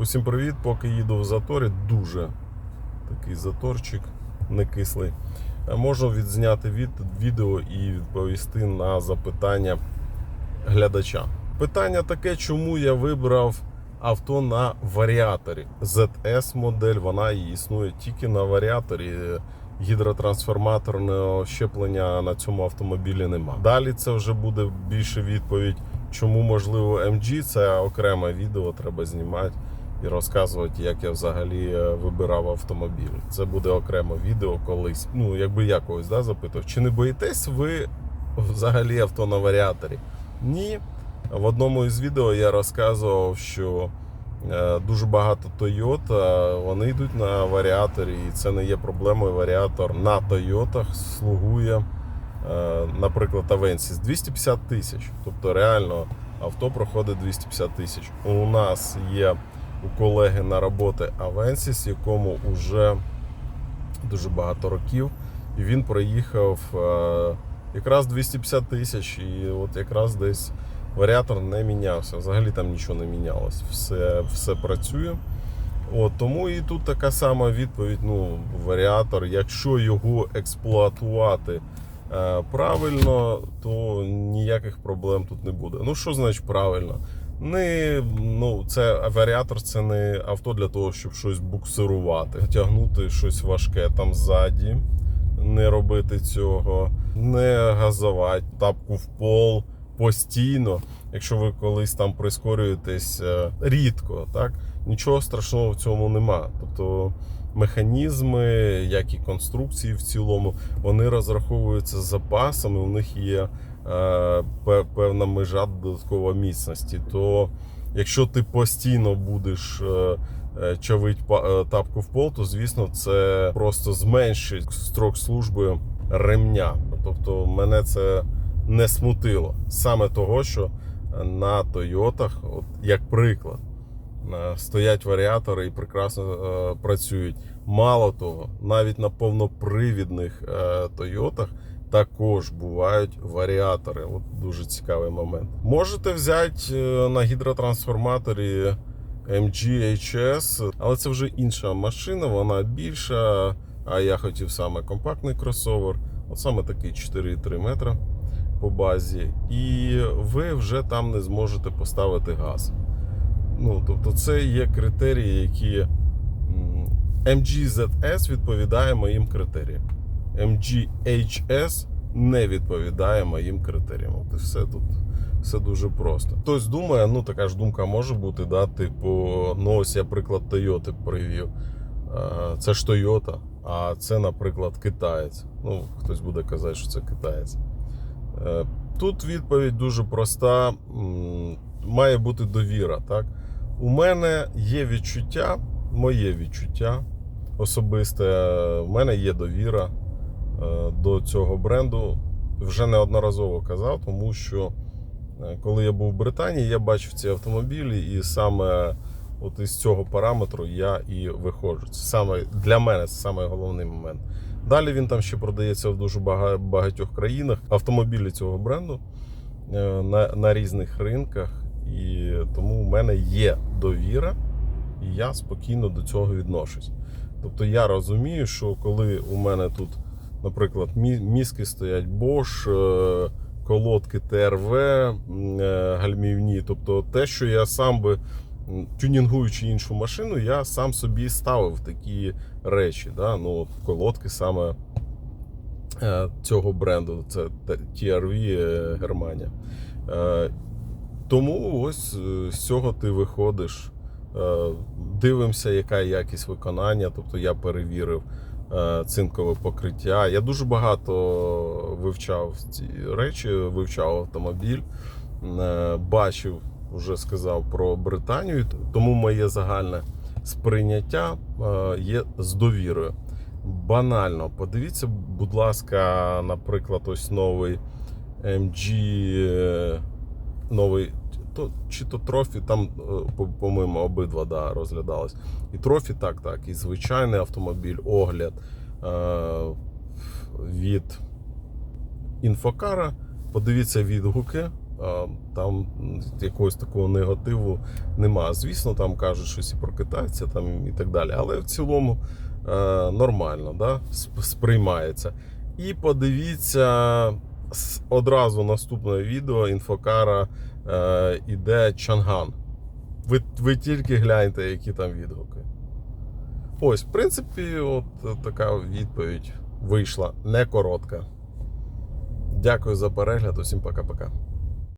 Усім привіт, поки їду в заторі, дуже такий заторчик, не кислий. Е, Можу відзняти від, відео і відповісти на запитання глядача. Питання таке, чому я вибрав авто на варіаторі. ZS модель, вона існує тільки на варіаторі. Гідротрансформаторного щеплення на цьому автомобілі нема. Далі це вже буде більше відповідь, чому можливо MG, це окреме відео треба знімати і розказувати, як я взагалі е, вибирав автомобіль. Це буде окреме відео колись. Ну, якби я когось да, запитав, чи не боїтесь ви взагалі авто на варіаторі? Ні. В одному із відео я розказував, що е, дуже багато Toyota, вони йдуть на варіаторі, і це не є проблемою. Варіатор на Тойотах слугує, е, наприклад, Avensis 250 тисяч. Тобто реально авто проходить 250 тисяч. У нас є у колеги на роботи Avensis, якому вже дуже багато років, і він проїхав е, якраз 250 тисяч, і от якраз десь варіатор не мінявся. Взагалі там нічого не мінялось. Все, все працює. От, тому і тут така сама відповідь. Ну, варіатор, якщо його експлуатувати е, правильно, то ніяких проблем тут не буде. Ну, що значить правильно? Не, ну, це варіатор це не авто для того, щоб щось буксирувати, тягнути щось важке там ззаді, не робити цього, не газувати, тапку в пол постійно. Якщо ви колись там прискорюєтесь е, рідко, так нічого страшного в цьому нема. Тобто механізми, як і конструкції в цілому, вони розраховуються з запасами. У них є е, певна межа додаткова міцності. То якщо ти постійно будеш е, е, чавить е, тапку в пол, то звісно це просто зменшить строк служби ремня. Тобто мене це не смутило. Саме того, що на Тойотах, от як приклад, стоять варіатори і прекрасно е, працюють. Мало того, навіть на повнопривідних е, Тойотах також бувають варіатори. От дуже цікавий момент. Можете взяти е, на гідротрансформаторі MG HS, але це вже інша машина, вона більша. А я хотів саме компактний кросовер. От саме такий 4,3 метра по базі, і ви вже там не зможете поставити газ. Ну, тобто, це є критерії, які MGZS відповідає моїм критеріям. MGHS не відповідає моїм критеріям. От і все тут. Все дуже просто. Хтось думає, ну така ж думка може бути, да, типу, ну ось я приклад Toyota привів. Е, Це ж Toyota, а це, наприклад, китаєць. Ну, хтось буде казати, що це китаєць. Е, Тут відповідь дуже проста. Має бути довіра. Так? У мене є відчуття, моє відчуття особисте, в мене є довіра е, до цього бренду. Вже неодноразово казав, тому що е, коли я був в Британії, я бачив ці автомобілі, і саме от із цього параметру я і виходжу. Це саме для мене це саме головний момент. Далі він там ще продається в дуже багатьох країнах. Автомобілі цього бренду е, на, на різних ринках. І тому в мене є довіра, і я спокійно до цього відношусь. Тобто я розумію, що коли у мене тут, наприклад, мізки стоять Bosch, е, колодки ТРВ, е, гальмівні, тобто те, що я сам би тюнінгуючи іншу машину, я сам собі ставив такі речі. Да? Ну, колодки саме е, цього бренду, це TRV Германія. Тому ось е, з цього ти виходиш. Е, Дивимося, яка якість виконання. Тобто я перевірив е, цинкове покриття. Я дуже багато вивчав ці речі, вивчав автомобіль, бачив, вже сказав про Британію, тому моє загальне сприйняття є з довірою. Банально, подивіться, будь ласка, наприклад, ось новий MG, новий то, чи то трофі, там, е, по- по-моєму, обидва да, розглядались. І трофі, так, так, і звичайний автомобіль, огляд е, від інфокара. Подивіться відгуки е, там якогось такого негативу нема. Звісно, там кажуть щось і про китайця там, і так далі. Але в цілому е, нормально да? сприймається. І подивіться одразу наступне відео інфокара е, іде Чанган. Ви, ви тільки гляньте, які там відгуки. Ось, в принципі, от така відповідь вийшла не коротка. Дякую за перегляд. Усім пока-пока.